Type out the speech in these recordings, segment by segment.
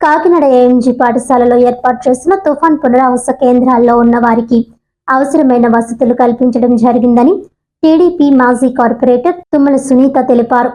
Kakinada AMG పాఠశాలలో ఏర్పాటు చేసిన తుఫాన్ పునరావాస కేంద్రాల్లో ఉన్న వారికి అవసరమైన వసతులు కల్పించడం జరిగిందని టీడీపీ మాజీ కార్పొరేటర్ తుమ్మల సునీత తెలిపారు.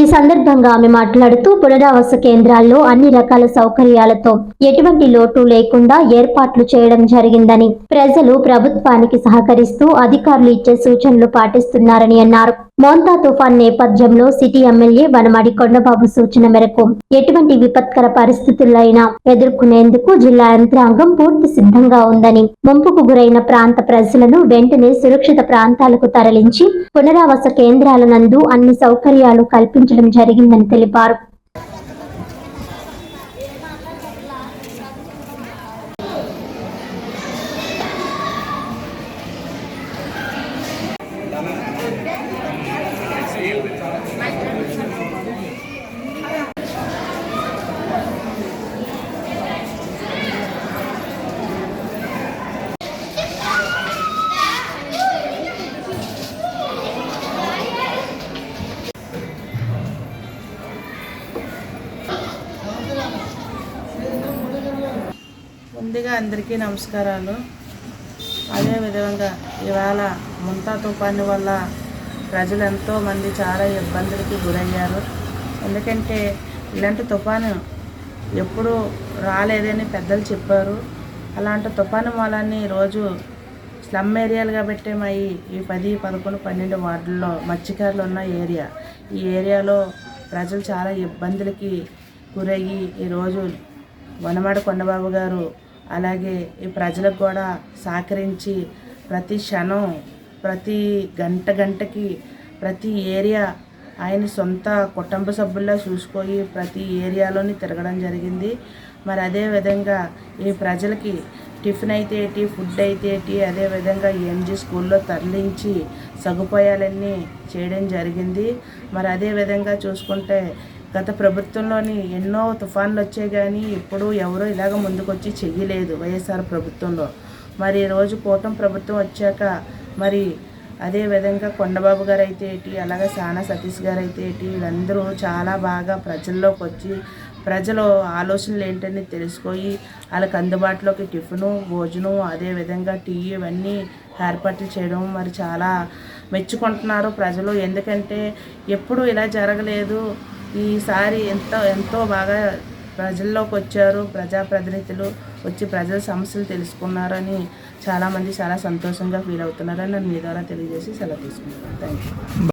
ఈ సందర్భంగా ఆమె మాట్లాడుతూ పునరావాస కేంద్రాల్లో అన్ని రకాల సౌకర్యాలతో ఎటువంటి లోటు లేకుండా ఏర్పాట్లు చేయడం జరిగిందని ప్రజలు ప్రభుత్వానికి సహకరిస్తూ అధికారులు ఇచ్చే సూచనలు పాటిస్తున్నారని అన్నారు. మోంతా తుఫాన్ నేపథ్యంలో సిటీ ఎమ్మెల్యే వనమాడి కొండబాబు సూచన మేరకు ఎటువంటి విపత్కర పరిస్థితులైనా ఎదుర్కొనేందుకు జిల్లా యంత్రాంగం పూర్తి సిద్ధంగా ఉందని ముంపుకు గురైన ప్రాంత ప్రజలను వెంటనే సురక్షిత ప్రాంతాలకు తరలించి పునరావాస కేంద్రాల నందు అన్ని సౌకర్యాలు కల్పించడం జరిగిందని తెలిపారు. ముందుగా అందరికీ నమస్కారాలు. అదేవిధంగా ఇవాళ ముంతా తుఫాను వల్ల ప్రజలు ఎంతోమంది చాలా ఇబ్బందులకి గురయ్యారు. ఎందుకంటే ఇలాంటి తుఫాను ఎప్పుడూ రాలేదని పెద్దలు చెప్పారు. అలాంటి తుఫాను మూలాన్ని రోజు స్లమ్ ఏరియాలుగా పెట్టే ఈ ఈ పది పదకొండు పన్నెండు వార్డుల్లో మత్స్యకారులు ఉన్న ఏరియా. ఈ ఏరియాలో ప్రజలు చాలా ఇబ్బందులకి గురయ్యి ఈరోజు వనమాడ కొండబాబు గారు అలాగే ఈ ప్రజలకు కూడా సహకరించి ప్రతి క్షణం ప్రతి గంట గంటకి ప్రతి ఏరియా ఆయన సొంత కుటుంబ సభ్యుల్లా చూసుకొని ప్రతి ఏరియాలోని తిరగడం జరిగింది. మరి అదే విధంగా ఈ ప్రజలకి టిఫిన్ అయితే ఏంటి ఫుడ్ అయితే ఏంటి అదే విధంగా ఎంజీ స్కూల్లో తరలించి సదుపాయాలన్నీ చేయడం జరిగింది. మరి అదే విధంగా చూసుకుంటే గత ప్రభుత్వంలోని ఎన్నో తుఫాన్లు వచ్చాయి కానీ ఇప్పుడు ఎవరూ ఇలాగ ముందుకొచ్చి చెయ్యలేదు వైఎస్ఆర్ ప్రభుత్వంలో. మరి రోజు కూటమి ప్రభుత్వం వచ్చాక మరి అదే విధంగా కొండబాబు గారు అయితే ఏంటి అలాగే సానా సతీష్ గారు అయితే ఏంటి వీళ్ళందరూ చాలా బాగా ప్రజల్లోకి వచ్చి ప్రజలు ఆలోచనలు ఏంటని తెలుసుకొని వాళ్ళకి అందుబాటులోకి టిఫిను భోజనం అదే విధంగా టీ ఇవన్నీ ఏర్పాట్లు చేయడం మరి చాలా మెచ్చుకుంటున్నారు ప్రజలు. ఎందుకంటే ఎప్పుడు ఇలా జరగలేదు. ఈసారి ఎంతో ఎంతో బాగా ప్రజల్లోకి వచ్చారు. ప్రజాప్రతినిధులు వచ్చి ప్రజల సమస్యలు తెలుసుకున్నారని చాలామంది చాలా సంతోషంగా ఫీల్ అవుతున్నారని నేను మీ ద్వారా తెలియజేసి సెలవు తీసుకుంటున్నాను. Thank you